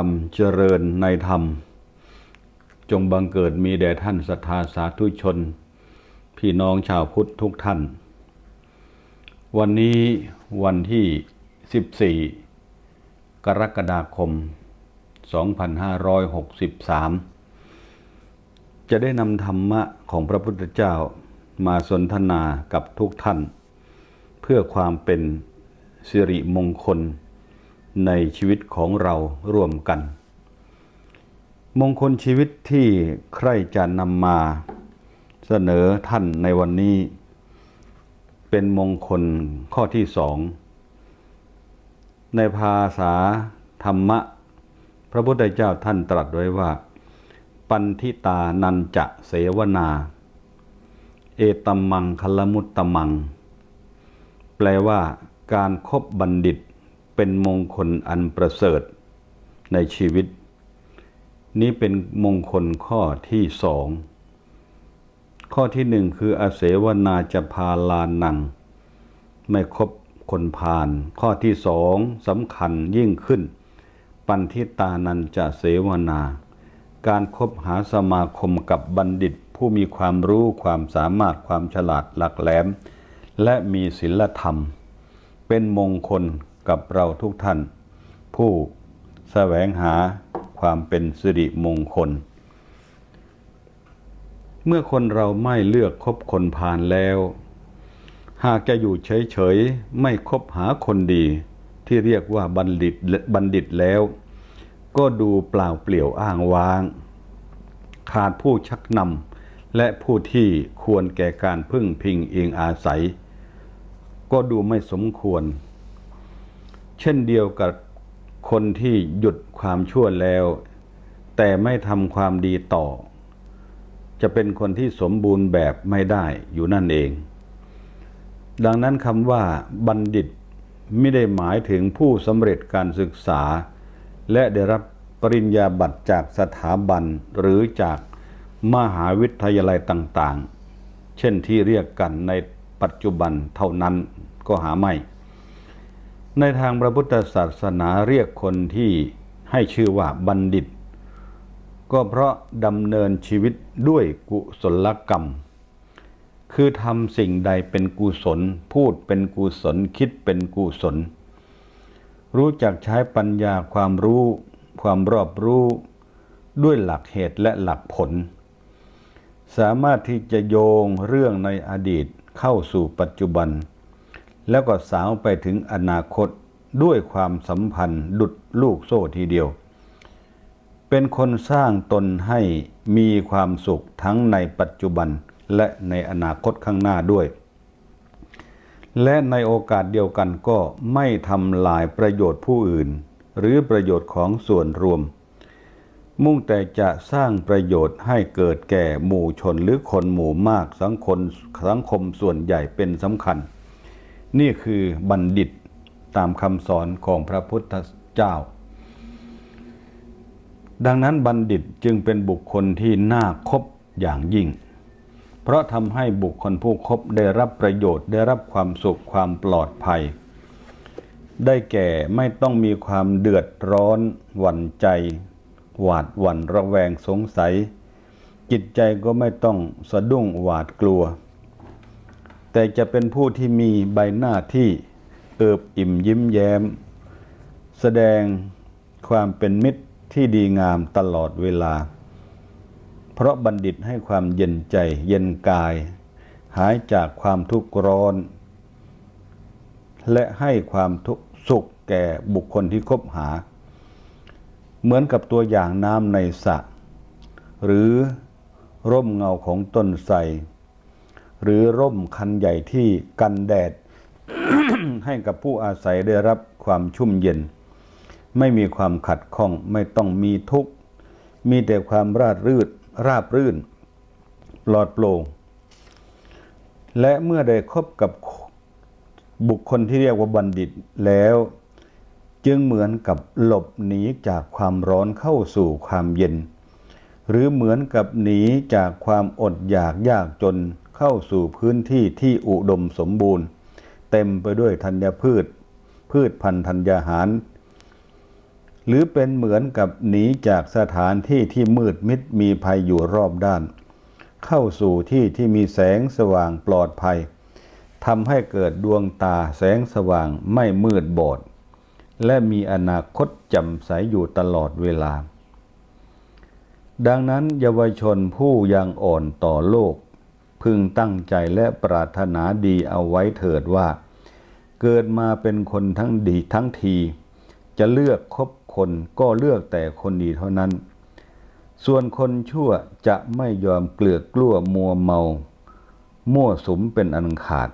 ความเจริญในธรรม จงบังเกิดมีแด่ท่านศรัทธาสาธุชน พี่น้องชาวพุทธทุกท่าน วันนี้วันที่ 14 กรกฎาคม 2563 จะได้นำธรรมะของพระพุทธเจ้ามาสนทนากับทุกท่าน เพื่อความเป็นสิริมงคล ในชีวิตของเราร่วมกัน มงคลชีวิตที่ใครจะนำมาเสนอท่านในวันนี้ เป็นมงคลข้อที่สองในภาษาธรรมะ พระพุทธเจ้าท่านตรัสไว้ว่า ปันทิตานันจะเสวนา เอตัมมังคลมุตตมัง แปลว่าการครบบัณฑิต เป็นมงคลอันประเสริฐในชีวิต นี้เป็นมงคลข้อที่สองข้อที่หนึ่งคืออาเสวนาจะพาลานัง ไม่คบคนพาลข้อที่สองสำคัญยิ่งขึ้น ปันทิตานันจะเสวนา การคบหาสมาคมกับบัณฑิตผู้มีความรู้ความสามารถความฉลาดหลักแหลม และมีศีลธรรม เป็นมงคล กับเราทุกท่าน ผู้แสวงหาความเป็นสิริมงคล เมื่อคนเราไม่เลือกคบคนพาลแล้ว หากจะอยู่เฉยๆ ไม่คบหาคนดี ที่เรียกว่าบัณฑิตบัณฑิตแล้ว ก็ดูเปล่าเปลี่ยวอ้างว้าง ขาดผู้ชักนำและผู้ที่ควรแก่การพึ่งพิงเองอาศัย ก็ดูไม่สมควร เช่นเดียวกับคนที่หยุดความชั่วแล้ว แต่ไม่ทำความดีต่อ จะเป็นคนที่สมบูรณ์แบบไม่ได้อยู่นั่นเอง ดังนั้นคำว่าบัณฑิตไม่ได้หมายถึงผู้สำเร็จการศึกษา และได้รับปริญญาบัตรจากสถาบันหรือจากมหาวิทยาลัยต่างๆ เช่นที่เรียกกันในปัจจุบันเท่านั้นก็หาไม่ ในทางพระพุทธศาสนาเรียกคนที่ให้ชื่อว่าบัณฑิต ก็เพราะดำเนินชีวิตด้วยกุศลกรรม คือทำสิ่งใดเป็นกุศล พูดเป็นกุศลคิดเป็นกุศล รู้จักใช้ปัญญาความรู้ ความรอบรู้ด้วยหลักเหตุและหลักผล สามารถที่จะโยงเรื่องในอดีตเข้าสู่ปัจจุบัน แล้วก็สาวไปถึงอนาคตด้วยความสัมพันธ์ดุดลูกโซ่ทีเดียว เป็นคนสร้างตนให้มีความสุขทั้งในปัจจุบันและในอนาคตข้างหน้าด้วย และในโอกาสเดียวกันก็ไม่ทำลายประโยชน์ผู้อื่น หรือประโยชน์ของส่วนรวม มุ่งแต่จะสร้างประโยชน์ให้เกิดแก่หมู่ชนหรือคนหมู่มากสังคมสังคมส่วนใหญ่เป็นสำคัญ นี่คือบัณฑิตตามคำสอนของพระพุทธเจ้า ดังนั้นบัณฑิตจึงเป็นบุคคลที่น่าคบอย่างยิ่ง เพราะทำให้บุคคลผู้คบได้รับประโยชน์ได้รับความสุขความปลอดภัย ได้แก่ไม่ต้องมีความเดือดร้อน หวั่นใจ หวาดหวั่นระแวงสงสัย จิตใจก็ไม่ต้องสะดุ้งหวาดกลัว แต่จะเป็นผู้ที่มีใบหน้าที่เอิบอิ่มยิ้มแย้ม แสดงความเป็นมิตรที่ดีงามตลอดเวลา เพราะบัณฑิตให้ความเย็นใจเย็นกาย หายจากความทุกข์ร้อน และให้ความทุกข์สุขแก่บุคคลที่คบหา เหมือนกับตัวอย่างน้ำในสระหรือร่มเงาของต้นไทร หรือร่มคันใหญ่ที่กันแดด ให้กับผู้อาศัยได้รับความชุ่มเย็น ไม่มีความขัดข้องไม่ต้องมีทุกข์มีแต่ความราดรืดราบรื่น ปลอดโปร่งและเมื่อได้คบกับบุคคลที่เรียกว่าบัณฑิตแล้ว จึงเหมือนกับหลบหนีจากความร้อนเข้าสู่ความเย็น หรือเหมือนกับหนีจากความอดอยากยากจน เข้าสู่พื้นที่ที่อุดมสมบูรณ์ เต็มไปด้วยธัญพืช พืชพันธุ์ธัญญาหาร หรือเป็นเหมือนกับหนีจากสถานที่ที่มืดมิดมีภัยอยู่รอบด้าน เข้าสู่ที่ที่มีแสงสว่างปลอดภัยทำให้เกิดดวงตาแสงสว่างไม่มืดบอด และมีอนาคตจ่มใสอยู่ตลอดเวลา ดังนั้นเยาวชนผู้ยังอ่อนต่อโลก พึงตั้งใจและปรารถนาดีเอาไว้เถิดว่า เกิดมาเป็นคนทั้งดีทั้งที จะเลือกคบคนก็เลือกแต่คนดีเท่านั้น ส่วนคนชั่วจะไม่ยอมเกลือกกลั้วมัวเมา มั่วสมเป็นอันขาด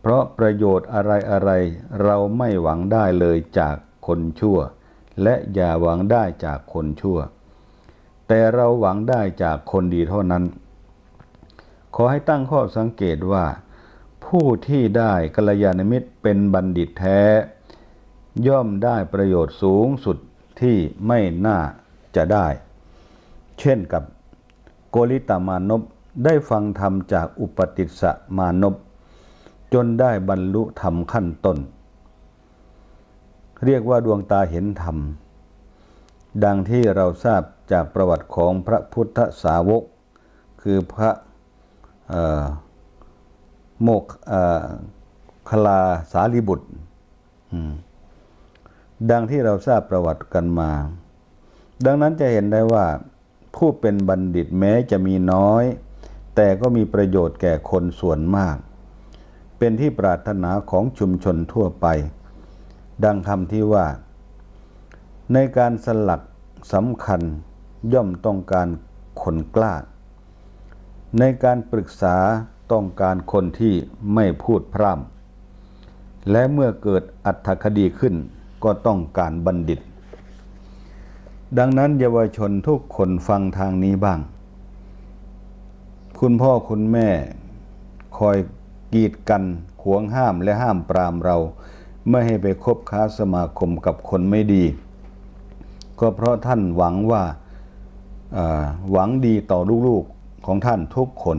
เพราะประโยชน์อะไรอะไรๆเราไม่หวังได้เลยจากคนชั่ว และอย่าหวังได้จากคนชั่ว แต่เราหวังได้จากคนดีเท่านั้น ขอให้ตั้งข้อสังเกตว่า ผู้ที่ได้กัลยาณมิตรเป็นบัณฑิตแท้ ย่อมได้ประโยชน์สูงสุดที่ไม่น่าจะได้ เช่นกับโกริตามานพได้ฟังธรรมจากอุปติสสมานพจนได้บรรลุธรรมขั้นต้น เรียกว่าดวงตาเห็นธรรม ดังที่เราทราบจากประวัติของพระพุทธสาวก คือพระ โมกคลาสารีบุตร ดังที่เราทราบประวัติกันมา ดังนั้นจะเห็นได้ว่า ผู้เป็นบัณฑิตแม้จะมีน้อย แต่ก็มีประโยชน์แก่คนส่วนมาก เป็นที่ปรารถนาของชุมชนทั่วไป ดังคำที่ว่า ในการสลักสำคัญย่อมต้องการคนกล้า ในการปรึกษาต้องการคนที่ไม่พูดพร่ำและเมื่อเกิดอัตถคดีขึ้นก็ต้องการบัณฑิต ดังนั้นเยาวชนทุกคนฟังทางนี้บ้าง คุณพ่อคุณแม่คอยกีดกันขวงห้ามและห้ามปรามเรา ไม่ให้ไปคบค้าสมาคมกับคนไม่ดี ก็เพราะท่านหวังว่าหวังดีต่อลูก ของท่านทุกคน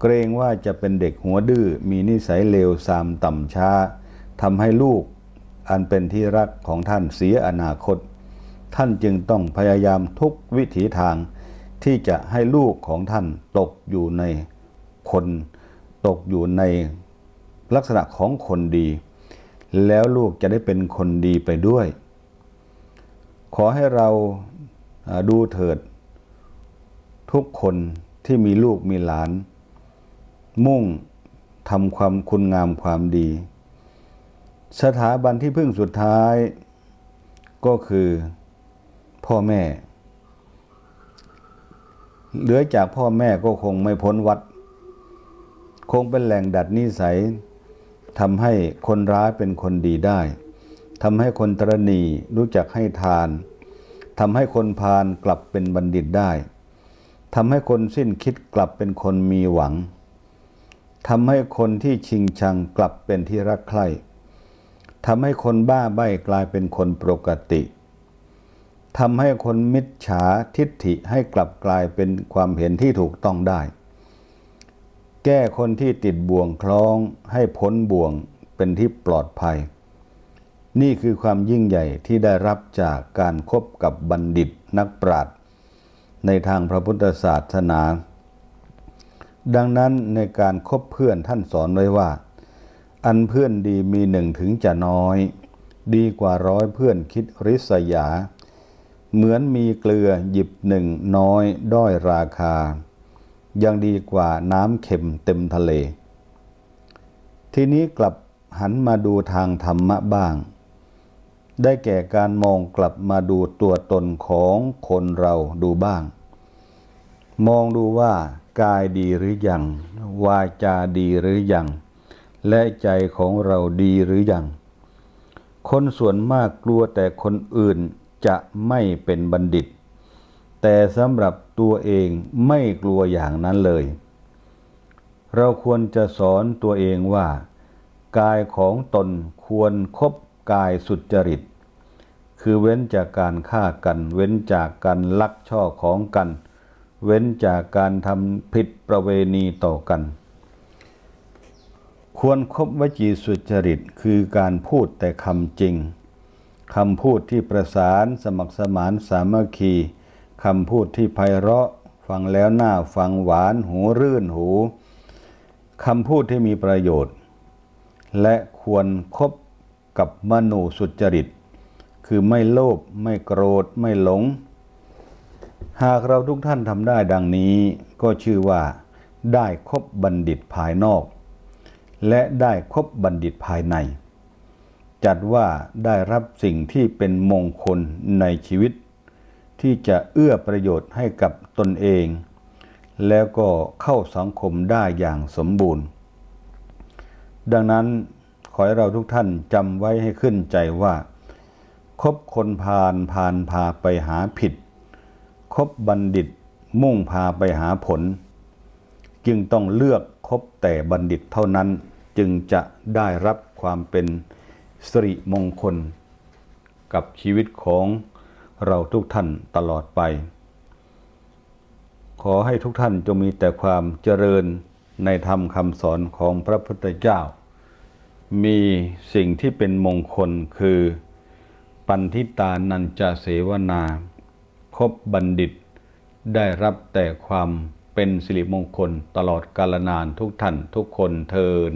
เกรงว่าจะเป็นเด็กหัวดื้อมีนิสัยเลวทรามต่ำช้าทำให้ลูกอันเป็นที่รักของท่านเสียอนาคต ท่านจึงต้องพยายามทุกวิถีทาง ที่จะให้ลูกของท่านตกอยู่ในคน ตกอยู่ในลักษณะของคนดี แล้วลูกจะได้เป็นคนดีไปด้วย ขอให้เราอ่าดูเถิด ทุกคนที่มีลูกมีหลาน มุ่งทำความคุณงามความดี สถาบันที่พึ่งสุดท้าย ก็คือพ่อแม่ เหลือจากพ่อแม่ก็คงไม่พ้นวัด คงเป็นแหล่งดัดนิสัยทำให้คนร้ายเป็นคนดีได้ทำให้คนตรณีรู้จักให้ทานทำให้คนพาลกลับเป็นบัณฑิตได้ ทำให้คนสิ้นคิดกลับเป็นคนมีหวังทำให้คนที่ชิงชังกลับเป็นที่รักใคร่ทำให้คนบ้าใบ้กลายเป็นคนปกติทำให้คนมิจฉาทิฏฐิให้กลับกลายเป็นความเห็นที่ถูกต้องได้ แก้คนที่ติดบ่วงคล้องให้พ้นบ่วงเป็นที่ปลอดภัย นี่คือความยิ่งใหญ่ที่ได้รับจากการคบกับบัณฑิตนักปราชญ์ ในทางพระพุทธศาสนา ดังนั้นในการคบเพื่อนท่านสอนไว้ว่า อันเพื่อนดีมีหนึ่งถึงจะน้อย ดีกว่าร้อยเพื่อนคิดริษยา เหมือนมีเกลือหยิบหนึ่งน้อยด้อยราคา ยังดีกว่าน้ำเค็มเต็มทะเล ทีนี้กลับหันมาดูทางธรรมะบ้าง ได้แก่การมองกลับมาดูตัวตนของคนเราดูบ้าง มองดูว่ากายดีหรือยัง วาจาดีหรือยัง และใจของเราดีหรือยัง คนส่วนมากกลัวแต่คนอื่นจะไม่เป็นบัณฑิต แต่สำหรับตัวเองไม่กลัวอย่างนั้นเลย เราควรจะสอนตัวเองว่า กายของตนควรครบ กายสุจริต คือเว้นจากการฆ่ากัน เว้นจากการลักช่อของกัน เว้นจากการทำผิดประเวณีต่อกัน ควรครบวจีสุจริต คือการพูดแต่คำจริงคำพูดที่ประสานสมัครสมานสามัคคีคำพูดที่ไพเราะฟังแล้วหน่าฟังหวานหูรื่นหูคำพูดที่มีประโยชน์ และควรคบ กับมโนสุจริต คือไม่โลภไม่โกรธไม่หลง หากเราทุกท่านทำได้ดังนี้ก็ชื่อว่า ได้คบบัณฑิตภายนอก และได้คบบัณฑิตภายใน จัดว่าได้รับสิ่งที่เป็นมงคลในชีวิต ที่จะเอื้อประโยชน์ให้กับตนเอง แล้วก็เข้าสังคมได้อย่างสมบูรณ์ ดังนั้น ขอให้เราทุกท่านจำไว้ให้ขึ้นใจว่าคบคนพาลพาลพาไปหาผิด คบบัณฑิตมุ่งพาไปหาผล จึงต้องเลือกคบแต่บัณฑิตเท่านั้นจึงจะได้รับความเป็นสิริมงคล กับชีวิตของเราทุกท่านตลอดไป ขอให้ทุกท่านจงมีแต่ความเจริญในธรรมคำสอนของพระพุทธเจ้า มีสิ่งที่เป็นมงคลคือ ปันทิตานันจะเสวนาคบบัณฑิต ได้รับแต่ความเป็นสิริมงคลตลอดกาลนานทุกท่านทุกคนเทิน